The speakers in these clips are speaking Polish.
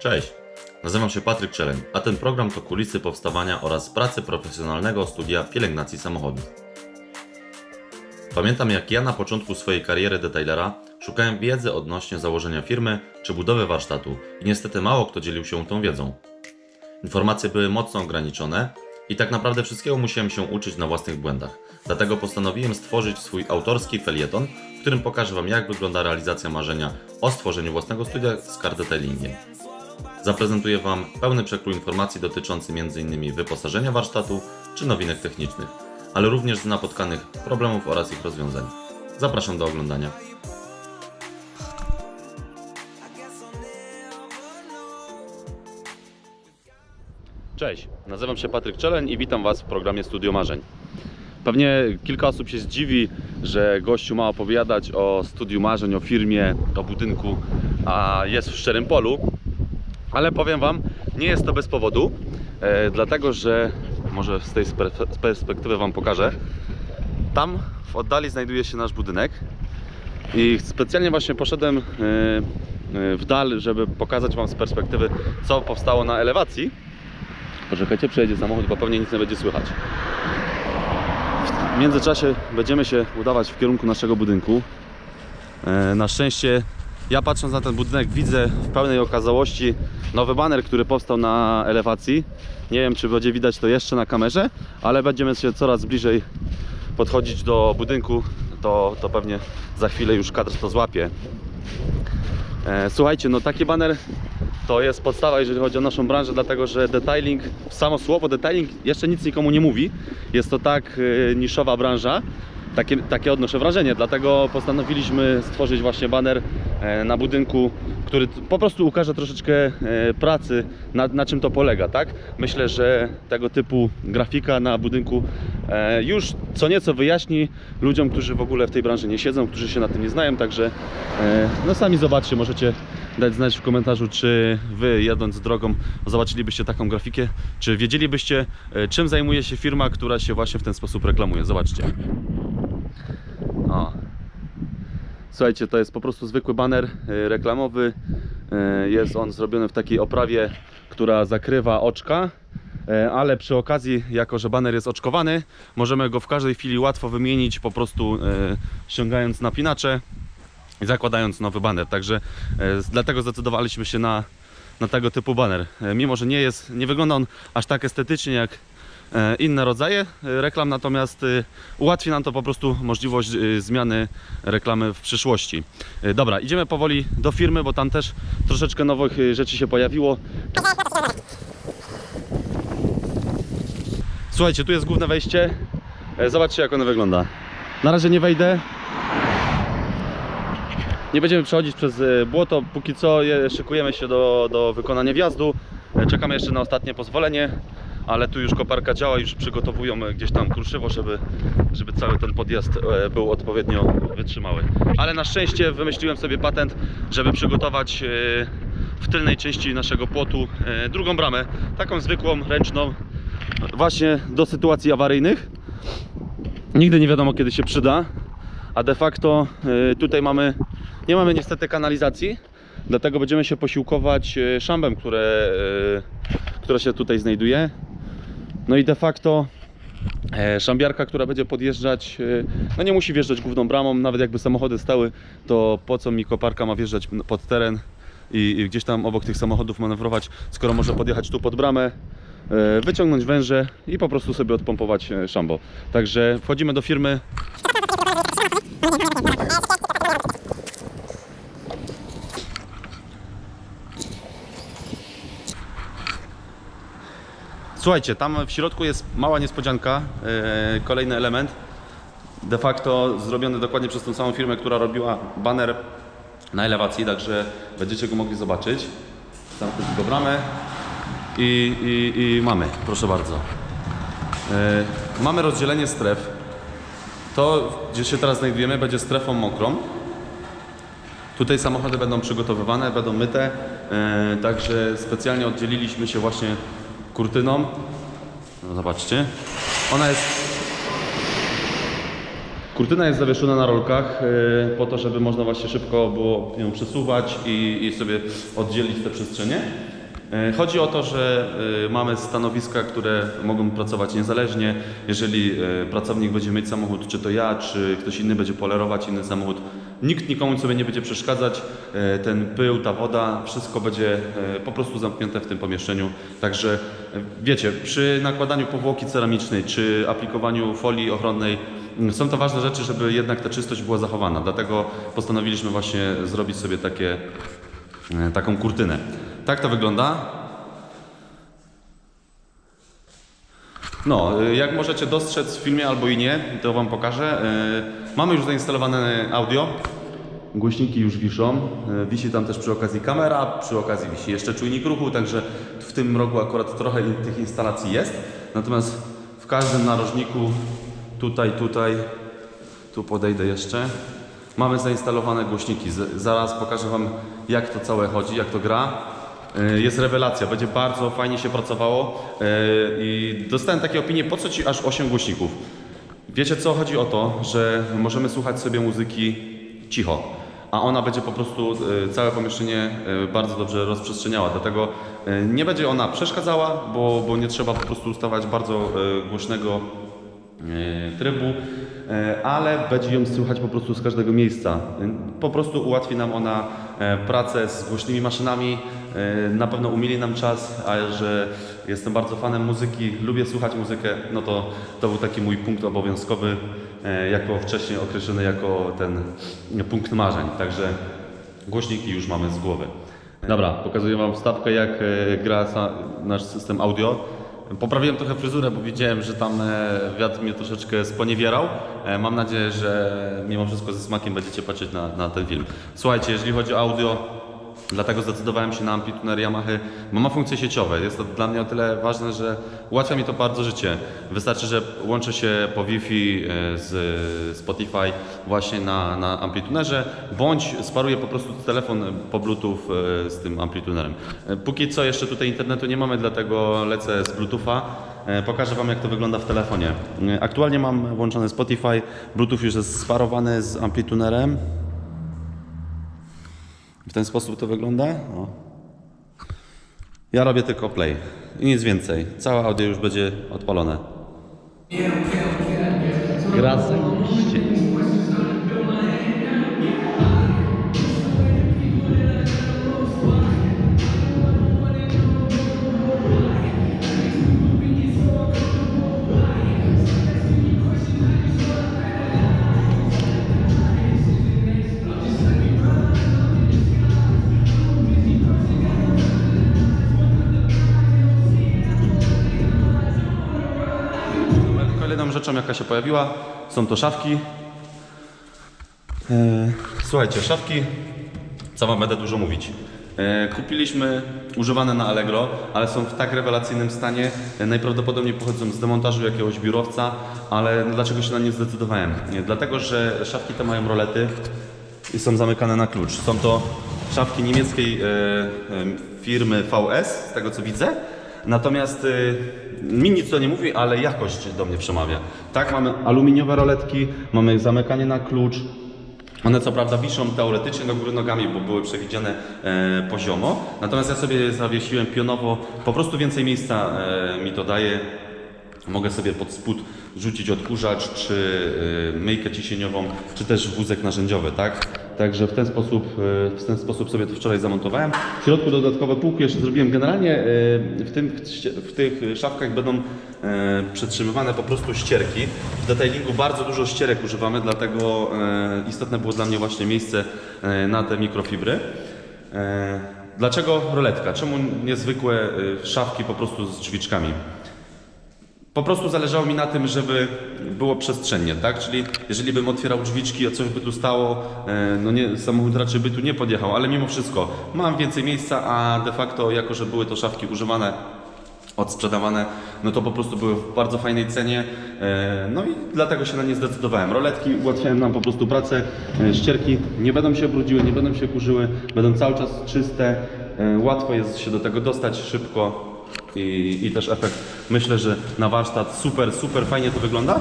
Cześć, nazywam się Patryk Czeleń, a ten program to kulisy powstawania oraz pracy profesjonalnego studia pielęgnacji samochodów. Pamiętam jak ja na początku swojej kariery detailera szukałem wiedzy odnośnie założenia firmy czy budowy warsztatu i niestety mało kto dzielił się tą wiedzą. Informacje były mocno ograniczone i tak naprawdę wszystkiego musiałem się uczyć na własnych błędach. Dlatego postanowiłem stworzyć swój autorski felieton, w którym pokażę Wam jak wygląda realizacja marzenia o stworzeniu własnego studia z car detailingiem. Zaprezentuję Wam pełny przekrój informacji dotyczący m.in. wyposażenia warsztatu czy nowinek technicznych, ale również z napotkanych problemów oraz ich rozwiązań. Zapraszam do oglądania. Cześć, nazywam się Patryk Czeleń i witam Was w programie Studio Marzeń. Pewnie kilka osób się zdziwi, że gościu ma opowiadać o studiu marzeń, o firmie, o budynku, a jest w szczerym polu. Ale powiem Wam, nie jest to bez powodu, e, dlatego że może z tej perspektywy Wam pokażę. Tam w oddali znajduje się nasz budynek i specjalnie właśnie poszedłem e, e, w dal, żeby pokazać Wam z perspektywy, co powstało na elewacji. Poczekajcie, przejedzie samochód, bo pewnie nic nie będzie słychać. W międzyczasie będziemy się udawać w kierunku naszego budynku. E, Na szczęście ja patrząc na ten budynek widzę w pełnej okazałości nowy baner, który powstał na elewacji. Nie wiem czy będzie widać to jeszcze na kamerze, ale będziemy się coraz bliżej podchodzić do budynku, to, to pewnie za chwilę już kadr to złapie. E, Słuchajcie, no taki baner to jest podstawa, jeżeli chodzi o naszą branżę, dlatego że detailing, samo słowo detailing jeszcze nic nikomu nie mówi. Jest to tak e, niszowa branża, takie, takie odnoszę wrażenie, dlatego postanowiliśmy stworzyć właśnie baner e, na budynku, który po prostu ukaże troszeczkę e, pracy, na, na czym to polega, tak? Myślę, że tego typu grafika na budynku e, już co nieco wyjaśni ludziom, którzy w ogóle w tej branży nie siedzą, którzy się na tym nie znają, także no sami zobaczcie, możecie dać znać w komentarzu, czy wy jadąc drogą zobaczylibyście taką grafikę, czy wiedzielibyście czym zajmuje się firma, która się właśnie w ten sposób reklamuje. Zobaczcie. O. Słuchajcie, to jest po prostu zwykły baner e, reklamowy. E, Jest on zrobiony w takiej oprawie, która zakrywa oczka. E, Ale przy okazji, jako że baner jest oczkowany, możemy go w każdej chwili łatwo wymienić, po prostu ściągając napinacze i zakładając nowy baner. Także dlatego zdecydowaliśmy się na, na tego typu baner. Mimo, że nie jest, nie wygląda on aż tak estetycznie jak inne rodzaje e, reklam, natomiast e, ułatwi nam to po prostu możliwość e, zmiany reklamy w przyszłości. E, Dobra, idziemy powoli do firmy, bo tam też troszeczkę nowych e, rzeczy się pojawiło. Słuchajcie, tu jest główne wejście. E, Zobaczcie jak ono wygląda. Na razie nie wejdę. Nie będziemy przechodzić przez e, błoto. Póki co je- szykujemy się do, do wykonania wjazdu. E, Czekamy jeszcze na ostatnie pozwolenie, ale tu już koparka działa, już przygotowują e, gdzieś tam kruszywo, żeby, żeby cały ten podjazd e, był odpowiednio wytrzymały. Ale na szczęście wymyśliłem sobie patent, żeby przygotować e, w tylnej części naszego płotu drugą bramę, taką zwykłą, ręczną, właśnie do sytuacji awaryjnych. Nigdy nie wiadomo kiedy się przyda, a de facto tutaj mamy, nie mamy niestety kanalizacji, dlatego będziemy się posiłkować szambem, które, które się tutaj znajduje. No i de facto e, szambiarka, która będzie podjeżdżać, y, no nie musi wjeżdżać główną bramą, nawet jakby samochody stały, to po co mi koparka ma wjeżdżać pod teren i, i gdzieś tam obok tych samochodów manewrować, skoro może podjechać tu pod bramę, e, wyciągnąć węże i po prostu sobie odpompować e, szambo. Także wchodzimy do firmy. Słuchajcie, tam w środku jest mała niespodzianka, e, kolejny element. De facto zrobiony dokładnie przez tą samą firmę, która robiła baner na elewacji, także będziecie go mogli zobaczyć. Zamknę tylko bramę i, i, i mamy, proszę bardzo. E, mamy rozdzielenie stref. To, gdzie się teraz znajdujemy, będzie strefą mokrą. Tutaj samochody będą przygotowywane, będą myte, e, także specjalnie oddzieliliśmy się właśnie kurtyną. No, zobaczcie. Ona jest Kurtyna jest zawieszona na rolkach e, po to, żeby można właśnie szybko było ją przesuwać i, i sobie oddzielić te przestrzenie. E, Chodzi o to, że e, mamy stanowiska, które mogą pracować niezależnie. Jeżeli pracownik będzie mieć samochód, czy to ja, czy ktoś inny będzie polerować inny samochód, nikt nikomu sobie nie będzie przeszkadzać. E, Ten pył, ta woda, wszystko będzie e, po prostu zamknięte w tym pomieszczeniu. Także e, wiecie, przy nakładaniu powłoki ceramicznej, czy aplikowaniu folii ochronnej, m, są to ważne rzeczy, żeby jednak ta czystość była zachowana. Dlatego postanowiliśmy właśnie zrobić sobie takie taką kurtynę. Tak to wygląda. No, y, jak możecie dostrzec w filmie albo i nie, to Wam pokażę. Y, Mamy już zainstalowane audio. Głośniki już wiszą. Y, Wisi tam też przy okazji kamera, przy okazji wisi jeszcze czujnik ruchu, także w tym rogu akurat trochę tych instalacji jest. Natomiast w każdym narożniku, tutaj, tutaj, tu podejdę jeszcze. Mamy zainstalowane głośniki. Zaraz pokażę Wam, jak to całe chodzi, jak to gra. Y, Jest rewelacja, będzie bardzo fajnie się pracowało y, i dostałem takie opinie, po co Ci aż 8 głośników? Wiecie co, chodzi o to, że możemy słuchać sobie muzyki cicho, a ona będzie po prostu y, całe pomieszczenie bardzo dobrze rozprzestrzeniała, dlatego nie będzie ona przeszkadzała, bo, bo nie trzeba po prostu ustawać bardzo głośnego e, trybu, e, ale będzie ją słychać po prostu z każdego miejsca. E, Po prostu ułatwi nam ona e, pracę z głośnymi maszynami, e, na pewno umili nam czas, a że jestem bardzo fanem muzyki, lubię słuchać muzykę, no to to był taki mój punkt obowiązkowy, e, jako wcześniej określony jako ten punkt marzeń. Także głośniki już mamy z głowy. Dobra, pokazuję Wam wstawkę, jak e, gra nasz system audio. Poprawiłem trochę fryzurę, bo widziałem, że tam e, wiatr mnie troszeczkę sponiewierał. E, Mam nadzieję, że mimo wszystko ze smakiem będziecie patrzeć na, na ten film. Słuchajcie, jeżeli chodzi o audio, dlatego zdecydowałem się na amplituner Yamaha, bo ma funkcje sieciowe. Jest to dla mnie o tyle ważne, że ułatwia mi to bardzo życie. Wystarczy, że łączę się po Wi-Fi e, z Spotify właśnie na, na amplitunerze, bądź sparuję po prostu telefon po Bluetooth e, z tym amplitunerem. E, Póki co jeszcze tutaj internetu nie mamy, dlatego lecę z Bluetootha. Pokażę Wam, jak to wygląda w telefonie. Aktualnie mam włączony Spotify, Bluetooth już jest sparowany z amplitunerem. W ten sposób to wygląda. O. Ja robię tylko play i nic więcej. Całe audio już będzie odpalone. Gra zajebiście. Jaka się pojawiła, są to szafki. E, Słuchajcie, szafki, co Wam będę dużo mówić. E, Kupiliśmy używane na Allegro, ale są w tak rewelacyjnym stanie. E, Najprawdopodobniej pochodzą z demontażu jakiegoś biurowca, ale dlaczego się na nie zdecydowałem? Dlatego, że szafki te mają rolety i są zamykane na klucz. Są to szafki niemieckiej firmy VS, z tego co widzę. Natomiast e, mi nic to nie mówi, ale jakość do mnie przemawia. Tak, mamy aluminiowe roletki, mamy zamykanie na klucz. One co prawda wiszą teoretycznie do góry nogami, bo były przewidziane e, poziomo. Natomiast ja sobie zawiesiłem pionowo. Po prostu więcej miejsca e, mi to daje. Mogę sobie pod spód rzucić odkurzacz, czy y, myjkę ciśnieniową, czy też wózek narzędziowy, tak? Także w ten sposób, y, w ten sposób sobie to wczoraj zamontowałem. W środku dodatkowe półki jeszcze zrobiłem. Generalnie y, w, tym, w tych szafkach będą y, przetrzymywane po prostu ścierki. W detailingu bardzo dużo ścierek używamy, dlatego istotne było dla mnie właśnie miejsce na te mikrofibry. E, Dlaczego roletka? Czemu niezwykłe szafki po prostu z drzwiczkami? Po prostu zależało mi na tym, żeby było przestrzennie, tak? Czyli jeżeli bym otwierał drzwiczki, a coś by tu stało, e, no nie, samochód raczej by tu nie podjechał, ale mimo wszystko mam więcej miejsca, a de facto jako, że były to szafki używane, odsprzedawane, no to po prostu były w bardzo fajnej cenie, e, no i dlatego się na nie zdecydowałem. Roletki ułatwiają nam po prostu pracę, e, ścierki nie będą się brudziły, nie będą się kurzyły, będą cały czas czyste, łatwo jest się do tego dostać szybko i, i też efekt, myślę, że na warsztat super, super fajnie to wygląda.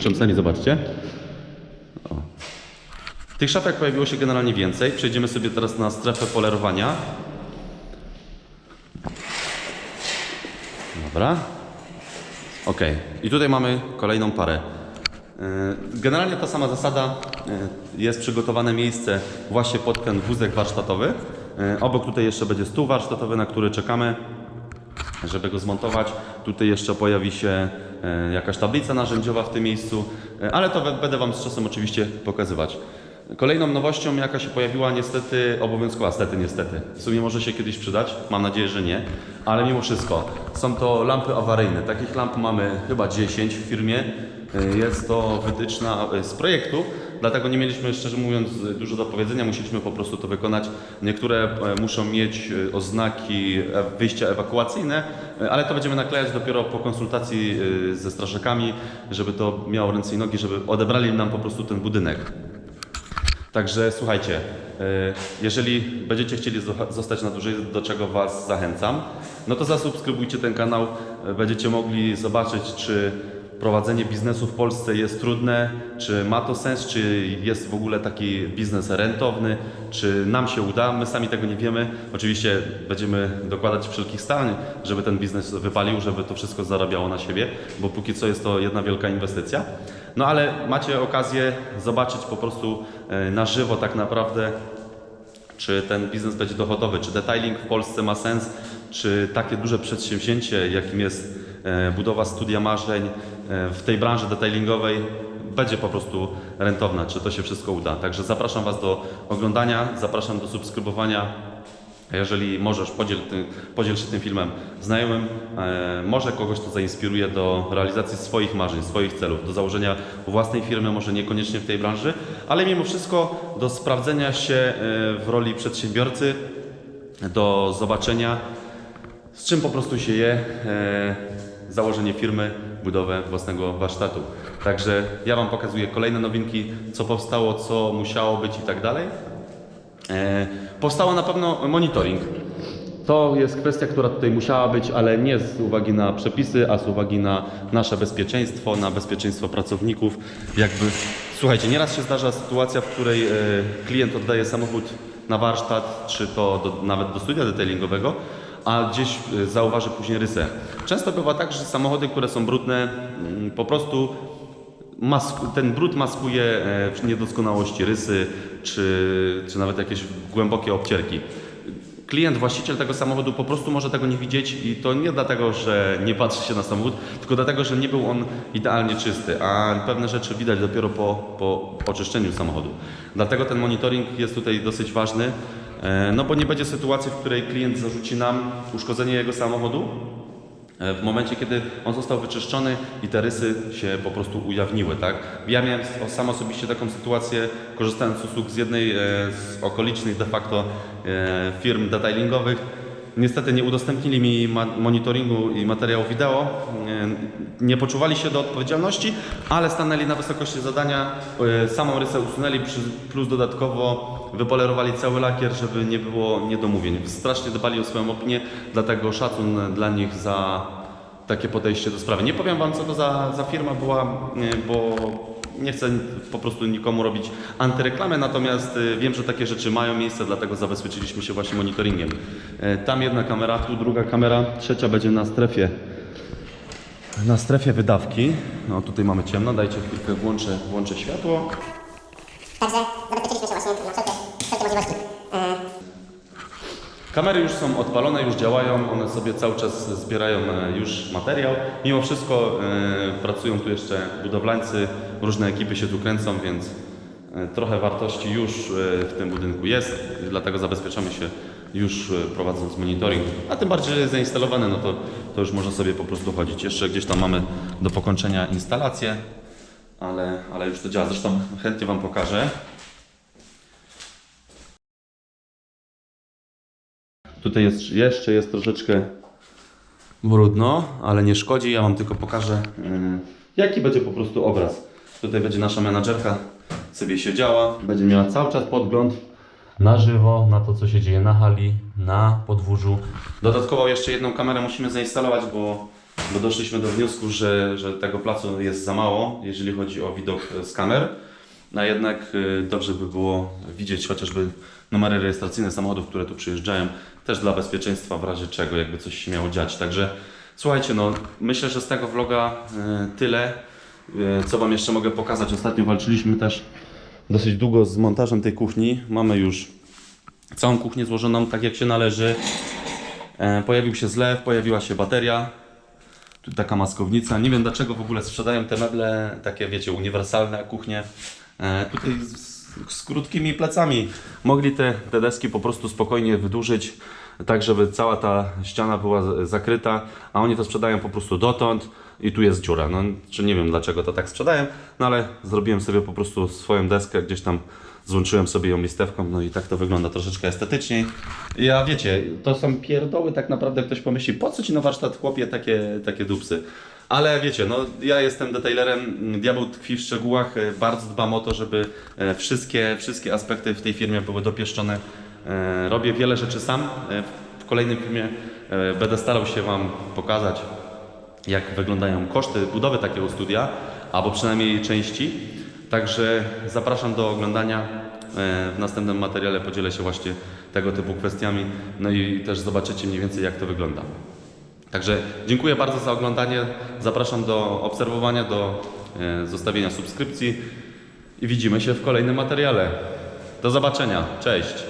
Zresztą sami zobaczcie. O. Tych szafek pojawiło się generalnie więcej. Przejdziemy sobie teraz na strefę polerowania. Dobra. Ok. I tutaj mamy kolejną parę. Yy, Generalnie ta sama zasada. yy, Jest przygotowane miejsce właśnie pod ten wózek warsztatowy. Yy, Obok tutaj jeszcze będzie stół warsztatowy, na który czekamy, żeby go zmontować. Tutaj jeszcze pojawi się yy, jakaś tablica narzędziowa w tym miejscu, yy, ale to będę Wam z czasem oczywiście pokazywać. Kolejną nowością, jaka się pojawiła, niestety obowiązkowa, stety, niestety. W sumie może się kiedyś przydać, mam nadzieję, że nie, ale mimo wszystko są to lampy awaryjne. Takich lamp mamy chyba 10 w firmie. Y, Jest to wytyczna z projektu, dlatego nie mieliśmy, szczerze mówiąc, dużo do powiedzenia, musieliśmy po prostu to wykonać. Niektóre e, muszą mieć y, oznaki e- wyjścia ewakuacyjne, ale to będziemy naklejać dopiero po konsultacji ze strażakami, żeby to miało ręce i nogi, żeby odebrali nam po prostu ten budynek. Także słuchajcie, e, jeżeli będziecie chcieli zo- zostać na dłużej, do czego Was zachęcam, no to zasubskrybujcie ten kanał. e, Będziecie mogli zobaczyć, czy prowadzenie biznesu w Polsce jest trudne, czy ma to sens, czy jest w ogóle taki biznes rentowny, czy nam się uda. My sami tego nie wiemy. Oczywiście będziemy dokładać wszelkich starań, żeby ten biznes wypalił, żeby to wszystko zarabiało na siebie, bo póki co jest to jedna wielka inwestycja. No ale macie okazję zobaczyć po prostu e, na żywo tak naprawdę, czy ten biznes będzie dochodowy, czy detailing w Polsce ma sens, czy takie duże przedsięwzięcie, jakim jest e, budowa studia marzeń w tej branży detailingowej, będzie po prostu rentowna, czy to się wszystko uda. Także zapraszam Was do oglądania, zapraszam do subskrybowania. Jeżeli możesz, podziel, ty, podziel się tym filmem znajomym. E, może kogoś to zainspiruje do realizacji swoich marzeń, swoich celów, do założenia własnej firmy, może niekoniecznie w tej branży, ale mimo wszystko do sprawdzenia się e, w roli przedsiębiorcy, do zobaczenia, z czym po prostu się je e, założenie firmy, budowę własnego warsztatu. Także ja Wam pokazuję kolejne nowinki, co powstało, co musiało być i tak dalej. E, Powstało na pewno monitoring. To jest kwestia, która tutaj musiała być, ale nie z uwagi na przepisy, a z uwagi na nasze bezpieczeństwo, na bezpieczeństwo pracowników. Jakby, słuchajcie, nieraz się zdarza sytuacja, w której e, klient oddaje samochód na warsztat, czy to do, nawet do studia detailingowego, a gdzieś e, zauważy później rysę. Często bywa tak, że samochody, które są brudne, mm, po prostu ten brud maskuje e, niedoskonałości rysy, czy, czy nawet jakieś głębokie obcierki. Klient, właściciel tego samochodu po prostu może tego nie widzieć i to nie dlatego, że nie patrzy się na samochód, tylko dlatego, że nie był on idealnie czysty, a pewne rzeczy widać dopiero po, po oczyszczeniu samochodu. Dlatego ten monitoring jest tutaj dosyć ważny, e, no bo nie będzie sytuacji, w której klient zarzuci nam uszkodzenie jego samochodu, w momencie, kiedy on został wyczyszczony i te rysy się po prostu ujawniły, tak? Ja miałem sam osobiście taką sytuację, korzystając z usług z jednej e, z okolicznych de facto e, firm detailingowych. Niestety nie udostępnili mi monitoringu i materiału wideo. E, Nie poczuwali się do odpowiedzialności, ale stanęli na wysokości zadania, e, samą rysę usunęli, plus dodatkowo wypolerowali cały lakier, żeby nie było niedomówień. Strasznie dbali o swoją opinię, dlatego szacun dla nich za takie podejście do sprawy. Nie powiem Wam, co to za, za firma była, e, bo nie chcę po prostu nikomu robić antyreklamy, natomiast e, wiem, że takie rzeczy mają miejsce, dlatego zabezpieczyliśmy się właśnie monitoringiem. E, Tam jedna kamera, tu druga kamera, trzecia będzie na strefie na strefie wydawki. No tutaj mamy ciemno, dajcie chwilkę, włączę, włączę światło. Także zabezpieczyliśmy się właśnie na wszelkie, wszelkie możliwości. Kamery już są odpalone, już działają, one sobie cały czas zbierają e, już materiał. Mimo wszystko e, pracują tu jeszcze budowlańcy, różne ekipy się tu kręcą, więc e, trochę wartości już w tym budynku jest, dlatego zabezpieczamy się już prowadząc monitoring. A tym bardziej, że jest zainstalowane, no to, to już może sobie po prostu chodzić. Jeszcze gdzieś tam mamy do pokończenia instalację, ale, ale już to działa. Zresztą chętnie Wam pokażę. Tutaj jest, jeszcze jest troszeczkę brudno, ale nie szkodzi. Ja Wam tylko pokażę, yy, jaki będzie po prostu obraz. Tutaj będzie nasza menadżerka sobie siedziała, będzie miała cały czas podgląd na żywo na to, co się dzieje na hali, na podwórzu. Dodatkowo jeszcze jedną kamerę musimy zainstalować, bo, bo doszliśmy do wniosku, że, że tego placu jest za mało, jeżeli chodzi o widok z kamer. A jednak y, dobrze by było widzieć chociażby numery rejestracyjne samochodów, które tu przyjeżdżają, też dla bezpieczeństwa w razie czego, jakby coś się miało dziać. Także słuchajcie, no myślę, że z tego vloga y, tyle. Y, Co Wam jeszcze mogę pokazać? Ostatnio walczyliśmy też dosyć długo z montażem tej kuchni. Mamy już całą kuchnię złożoną tak jak się należy. E, Pojawił się zlew, pojawiła się bateria. Tu taka maskownica. Nie wiem dlaczego w ogóle sprzedają te meble, takie wiecie, uniwersalne kuchnie. E, tutaj z, z krótkimi plecami. Mogli te, te deski po prostu spokojnie wydłużyć, tak żeby cała ta ściana była zakryta, a oni to sprzedają po prostu dotąd i tu jest dziura. No, czy nie wiem dlaczego to tak sprzedają, no ale zrobiłem sobie po prostu swoją deskę, gdzieś tam złączyłem sobie ją listewką, no i tak to wygląda troszeczkę estetyczniej. Ja wiecie, to są pierdoły tak naprawdę, ktoś pomyśli, po co ci na warsztat chłopie takie, takie dupsy? Ale wiecie, no ja jestem detailerem, diabeł tkwi w szczegółach, e, bardzo dbam o to, żeby e, wszystkie, wszystkie aspekty w tej firmie były dopieszczone. E, Robię wiele rzeczy sam. E, W kolejnym filmie będę starał się Wam pokazać, jak wyglądają koszty budowy takiego studia, albo przynajmniej części. Także zapraszam do oglądania. W następnym materiale podzielę się właśnie tego typu kwestiami, no i też zobaczycie mniej więcej jak to wygląda. Także dziękuję bardzo za oglądanie. Zapraszam do obserwowania, do e, zostawienia subskrypcji i widzimy się w kolejnym materiale. Do zobaczenia. Cześć.